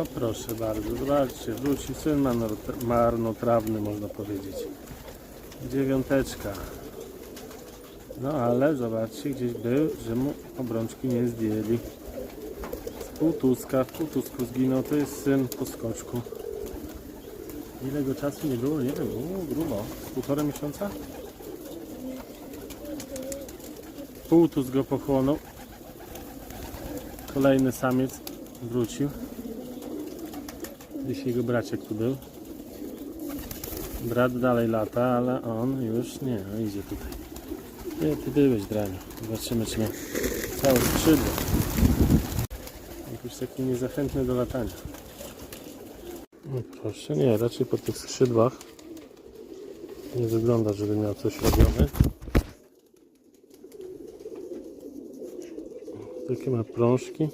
O proszę bardzo, zobaczcie, wrócił syn marnotr- marnotrawny można powiedzieć. Dziewiąteczka. No ale zobaczcie, gdzieś był, że mu obrączki nie zdjęli. Z półtuska, w półtusku zginął, to jest syn po skoczku. Ile go czasu nie było? Nie wiem, o, grubo. Półtora miesiąca? Półtus go pochłonął. Kolejny samiec wrócił. Gdzieś jego braciak tu był. Brat dalej lata, ale on już nie, no idzie tutaj. Nie, ty byłeś draniu. Zobaczymy, czy ma całe skrzydło. Jakiś taki niezachętny do latania. No proszę, nie, raczej po tych skrzydłach nie wygląda, żeby miał coś robione. Takie ma prążki.